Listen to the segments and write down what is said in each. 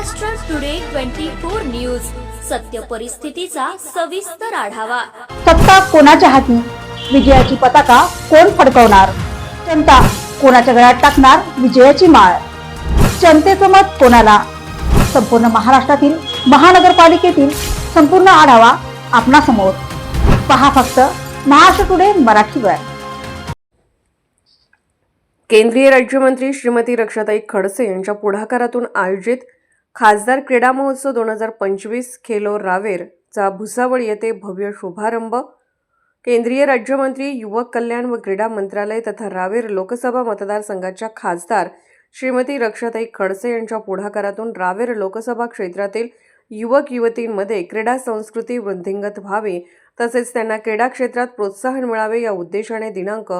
Maharashtra today twenty four news सत्य परिस्थितीचा सविस्तर आढावा. सत्ता कोणाच्या हाती? विजयाची पताका कोण फडकवणार? जनता कोणाच्या गळ्यात टाकणार विजयाची माळ? जनतेचं मत कोणाला? संपूर्ण महाराष्ट्रातील महानगरपालिकेतील संपूर्ण आढावा आपणासमोर. पहा फक्त महाराष्ट्र टुडे मराठीवर केंद्रीय राज्यमंत्री श्रीमती रक्षाताई खडसे यांच्या पुढाकारातून आयोजित खासदार क्रीडा महोत्सव दोन हजार पंचवीस खेलो रावेर चा भुसावळ येथे भव्य शुभारंभ. केंद्रीय राज्यमंत्री युवक कल्याण व क्रीडा मंत्रालय तथा रावेर लोकसभा मतदारसंघाच्या खासदार श्रीमती रक्षाताई खडसे यांच्या पुढाकारातून रावेर लोकसभा क्षेत्रातील युवक युवतींमध्ये क्रीडा संस्कृती वृद्धिंगत व्हावी तसेच त्यांना क्रीडा क्षेत्रात प्रोत्साहन मिळावे या उद्देशाने दिनांक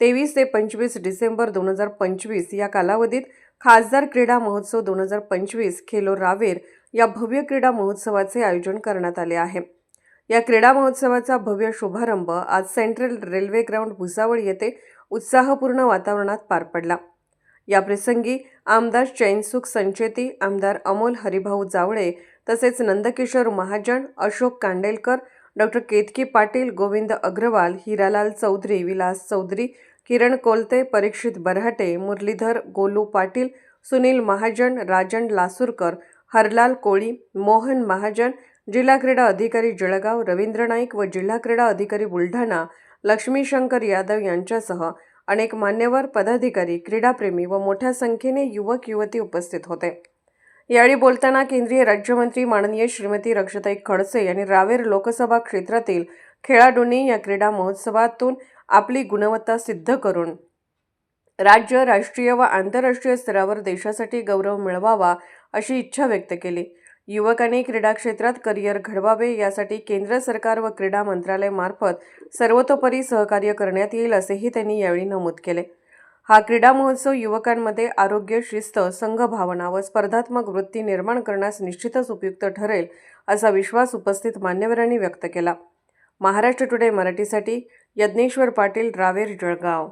तेवीस ते पंचवीस डिसेंबर दोन हजार पंचवीस या कालावधीत खासदार क्रीडा महोत्सव दोन हजार पंचवीस खेलो रावेर या भव्य क्रीडा महोत्सवाचे आयोजन करण्यात आले आहे. या क्रीडा महोत्सवाचा भव्य शुभारंभ आज सेंट्रल रेल्वे ग्राउंड भुसावळ येथे उत्साहपूर्ण वातावरणात पार पडला. या प्रसंगी आमदार चैनसुख संचेती आमदार अमोल हरिभाऊ जावळे तसेच नंदकिशोर महाजन अशोक कांडेलकर डॉक्टर केतकी पाटील गोविंद अग्रवाल हिरालाल चौधरी विलास चौधरी किरण कोलते परीक्षित बरहाटे मुरलीधर गोलू पाटील सुनील महाजन राजन लासूरकर हरलाल कोळी मोहन महाजन जिल्हा क्रीडा अधिकारी जळगाव रवींद्र नाईक व जिल्हा क्रीडा अधिकारी बुलढाणा लक्ष्मीशंकर यादव यांच्यासह अनेक मान्यवर पदाधिकारी क्रीडाप्रेमी व मोठ्या संख्येने युवक युवती उपस्थित होते. यावेळी बोलताना केंद्रीय राज्यमंत्री माननीय श्रीमती रक्षताई खडसे यांनी रावेर लोकसभा क्षेत्रातील खेळाडूंनी या क्रीडा महोत्सवातून आपली गुणवत्ता सिद्ध करून. राज्य राष्ट्रीय व आंतरराष्ट्रीय स्तरावर देशासाठी गौरव मिळवावा अशी इच्छा व्यक्त केली. युवकांनी क्रीडा क्षेत्रात करिअर घडवावे यासाठी केंद्र सरकार व क्रीडा मंत्रालयामार्फत सर्वतोपरी सहकार्य करण्यात येईल असेही त्यांनी यावेळी नमूद केले. हा क्रीडा महोत्सव युवकांमध्ये आरोग्य शिस्त संघभावना व स्पर्धात्मक वृत्ती निर्माण करण्यास निश्चितच उपयुक्त ठरेल असा विश्वास उपस्थित मान्यवरांनी व्यक्त केला. महाराष्ट्र टुडे मराठीसाठी यज्ञेश्वर पाटील रावेर जळगाव.